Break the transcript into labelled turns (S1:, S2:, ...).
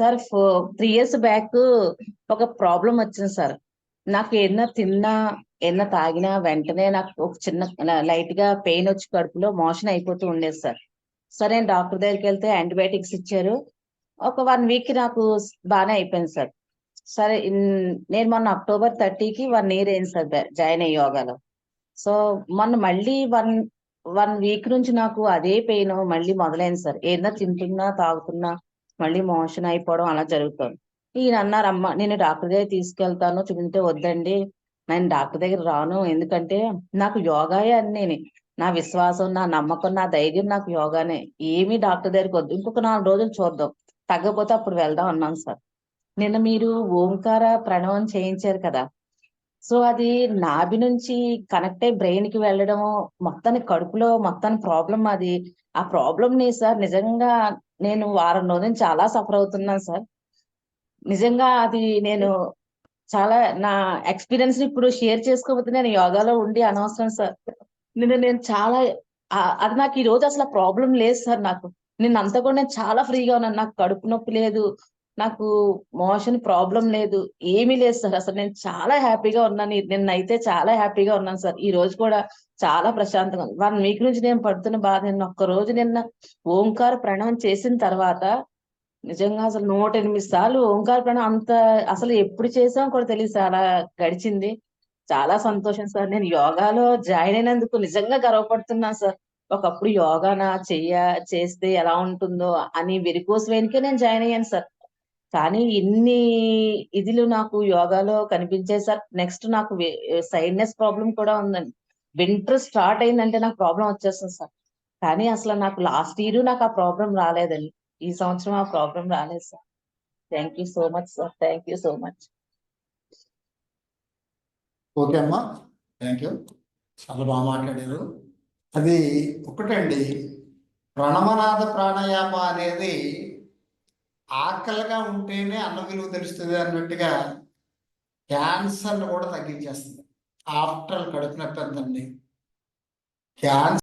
S1: Sir three years back ఒక problem వచ్చింది sir. నాకు ఏదైనా తిన్నా ఏదైనా తాగినా వెంటనే నాకు ఒక చిన్న లైట్గా పెయిన్ వచ్చి కడుపులో మోషన్ అయిపోతూ ఉండేది సార్. సరే డాక్టర్ దగ్గరికి వెళ్తే యాంటీబయాటిక్స్ ఇచ్చారు. ఒక వన్ వీక్ నాకు బాగానే అయిపోయింది సార్. సరే నేను మొన్న అక్టోబర్ థర్టీకి వన్ ఇయర్ అయింది సార్ జాయిన్ అయ్యి యోగాలో. సో మొన్న మళ్ళీ వన్ వన్ వీక్ నుంచి నాకు అదే పెయిన్ మళ్ళీ మొదలైంది సార్. ఏదైనా తింటున్నా తాగుతున్నా మళ్ళీ మోషన్ అయిపోవడం అలా జరుగుతుంది. ఈయన అన్నారు అమ్మ నేను డాక్టర్ దగ్గర తీసుకెళ్తాను చూపించే వద్దండి. నేను డాక్టర్ దగ్గర రాను. ఎందుకంటే నాకు యోగాయే అన్నీ నా విశ్వాసం నా నమ్మకం నా ధైర్యం నాకు యోగానే. ఏమీ డాక్టర్ దగ్గరికి వద్దు. ఇంకొక నాలుగు రోజులు చూద్దాం. తగ్గపోతే అప్పుడు వెళ్దాం అన్నాను సార్. నిన్న మీరు ఓంకార ప్రణవం చేయించారు కదా. సో అది నాభి నుంచి కనెక్ట్ అయ్యి బ్రెయిన్కి వెళ్ళడం మొత్తానికి కడుపులో మొత్తానికి ప్రాబ్లం అది. ఆ ప్రాబ్లం ని సార్ నిజంగా నేను వారం రోజుల నుంచి చాలా సఫర్ అవుతున్నాను సార్ నిజంగా అది నేను చాలా నా ఎక్స్పీరియన్స్ ఇప్పుడు షేర్ చేసుకోకపోతే నేను యోగాలో ఉండి అనవసరం సార్ నేను నేను చాలా అది నాకు ఈ రోజు అసలు ప్రాబ్లం లేదు సార్ నాకు. నేను అంతా కూడా నేను చాలా ఫ్రీగా ఉన్నాను. నాకు కడుపు నొప్పి లేదు. నాకు మోషన్ ప్రాబ్లం లేదు ఏమీ లేదు సార్. అసలు నేను చాలా హ్యాపీగా ఉన్నాను. నిన్నైతే నిన్న అయితే చాలా హ్యాపీగా ఉన్నాను సార్. ఈ రోజు కూడా చాలా ప్రశాంతంగా వన్ వీక్ నుంచి నేను పడుతున్న బాధ నిన్న ఒక్క రోజు నిన్న ఓంకార ప్రణవం చేసిన తర్వాత నిజంగా అసలు నూట ఎనిమిది సార్లు ఓంకార ప్రణవం అంత అసలు ఎప్పుడు చేసాం కూడా తెలియదు సార్. అలా గడిచింది. చాలా సంతోషం సార్. నేను యోగాలో జాయిన్ అయినందుకు నిజంగా గర్వపడుతున్నాను సార్. ఒకప్పుడు యోగానా చెయ్య చేస్తే ఎలా ఉంటుందో అని వెరికోస్ వెనుకే నేను జాయిన్ అయ్యాను సార్. కానీ ఇన్ని ఇదిలు నాకు యోగాలో కనిపించే సార్. నెక్స్ట్ నాకు సైడ్నెస్ ప్రాబ్లం కూడా ఉందండి. వింటర్ స్టార్ట్ అయిందంటే నాకు ప్రాబ్లం వచ్చేస్తుంది సార్. కానీ అసలు నాకు లాస్ట్ ఇయర్ నాకు ఆ ప్రాబ్లం రాలేదండి. ఈ సంవత్సరం ఆ ప్రాబ్లం రాలేదు sir. Thank you so much sir thank you so much
S2: okay అమ్మా. థ్యాంక్ యూ చాలా బాగా మాట్లాడారు. అది ఒకటండి ప్రణవనాథ ప్రాణాయామ అనేది ఆకలిగా ఉంటేనే అన్న విలువ తెలుస్తుంది అన్నట్టుగా క్యాన్సర్ను కూడా తగ్గించేస్తుంది. ఆఫ్టర్ కడుపు నొప్పి ఎంతండి క్యాన్సర్